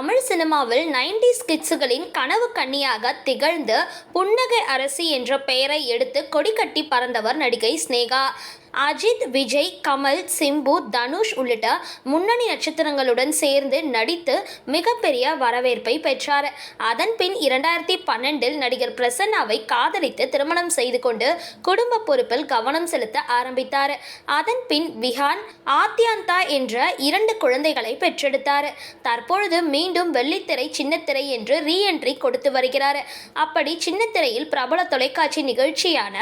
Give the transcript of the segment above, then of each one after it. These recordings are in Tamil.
தமிழ் சினிமாவில் நைன்டிஸ் கிட்ஸுகளின் கனவு கன்னியாக திகழ்ந்து புன்னகை அரசி என்ற பெயரை எடுத்து கொடிக்கட்டி பறந்தவர் நடிகை ஸ்னேகா. அஜித் விஜய் கமல் சிம்பு தனுஷ் உள்ளிட்ட முன்னணி நட்சத்திரங்களுடன் சேர்ந்து நடித்து மிகப்பெரிய வரவேற்பை பெற்றார். அதன் பின் இரண்டாயிரத்தி பன்னெண்டில் நடிகர் பிரசன்னாவை காதலித்து திருமணம் செய்து கொண்டு குடும்ப பொறுப்பில் கவனம் செலுத்த ஆரம்பித்தார். அதன் பின் விஹான் ஆத்யாந்தா என்ற இரண்டு குழந்தைகளை பெற்றெடுத்தார். தற்பொழுது மீண்டும் வெள்ளித்திரை சின்னத்திரை என்று ரீஎன்ட்ரி கொடுத்து வருகிறார். அப்படி சின்னத்திரையில் பிரபல தொலைக்காட்சி நிகழ்ச்சியான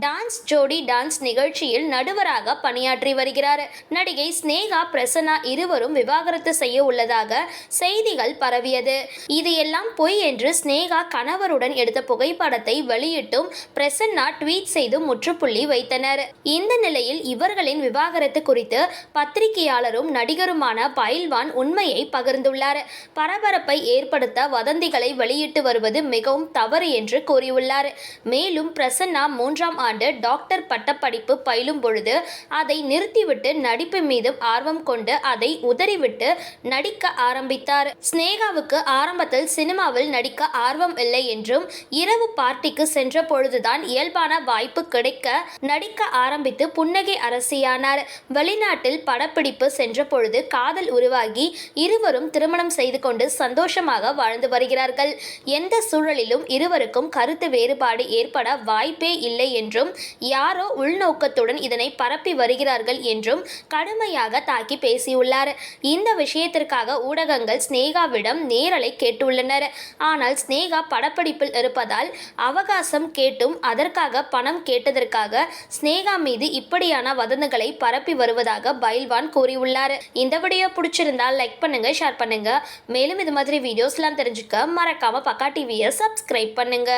டான்ஸ் ஜோடி டான்ஸ் நிகழ்ச்சியில் நடுவராக பணியாற்றி வருகிறார். நடிகை ஸ்னேகா பிரசன்னா இருவரும் விவாகரத்து செய்ய உள்ளதாக செய்திகள் பரவியது. இது எல்லாம் பொய் என்று ஸ்னேகா கணவருடன் எடுத்த புகைப்படத்தை வெளியிட்டும் பிரசன்னா ட்வீட் செய்து முற்றுப்புள்ளி வைத்தனர். இந்த நிலையில் இவர்களின் விவாகரத்து குறித்து பத்திரிகையாளரும் நடிகருமான பயில்வான் உண்மையை பகிர்ந்துள்ளார். பரபரப்பை ஏற்படுத்த வதந்திகளை வெளியிட்டு வருவது மிகவும் தவறு என்று கூறியுள்ளார். மேலும் பிரசன்னா மூன்றாம் ஆண்டு டாக்டர் பட்டப்படிப்பு பயிலும் பொழுது அதை நிறுத்திவிட்டு நடிப்பு மீது ஆர்வம் கொண்டு அதை உதறிவிட்டு நடிக்க ஆரம்பித்தார். ஸ்னேகாவுக்கு ஆரம்பத்தில் சினிமாவில் நடிக்க ஆர்வம் இல்லை என்றும் இரவு பார்ட்டிக்கு சென்ற பொழுதுதான் இயல்பான வாய்ப்பு கிடைக்க நடிக்க ஆரம்பித்து புன்னகை அரசியானார். வெளிநாட்டில் படப்பிடிப்பு சென்ற பொழுது காதல் உருவாகி இருவரும் திருமணம் செய்து கொண்டு சந்தோஷமாக வாழ்ந்து வருகிறார்கள். எந்த சூழலிலும் இருவருக்கும் கருத்து வேறுபாடு ஏற்பட வாய்ப்பே இல்லை என்றும் யாரோ உள்நோக்கத்துடன் இதனை பரப்பி வருகிறார்கள் என்றும் கடுமையாக தாக்கி பேசியுள்ளார். இந்த விஷயத்திற்காக ஊடகங்கள் ஸ்னேகாவிடம் நேரலை கேட்டுள்ளனர். ஆனால் ஸ்னேகா படப்பிடிப்பில் இருப்பதால் அவகாசம் கேட்டும் அதற்காக பணம் கேட்டதற்காக ஸ்னேகா மீது இப்படியான வதந்திகளை பரப்பி வருவதாக பைல்வான் கூறியுள்ளார். இந்த வீடியோ பிடிச்சிருந்தால் லைக் பண்ணுங்க ஷேர் பண்ணுங்க. மேலும் இது மாதிரி வீடியோஸ்லாம் தெரிஞ்சுக்க மறக்காம பக்கா டிவியை சப்ஸ்கிரைப் பண்ணுங்க.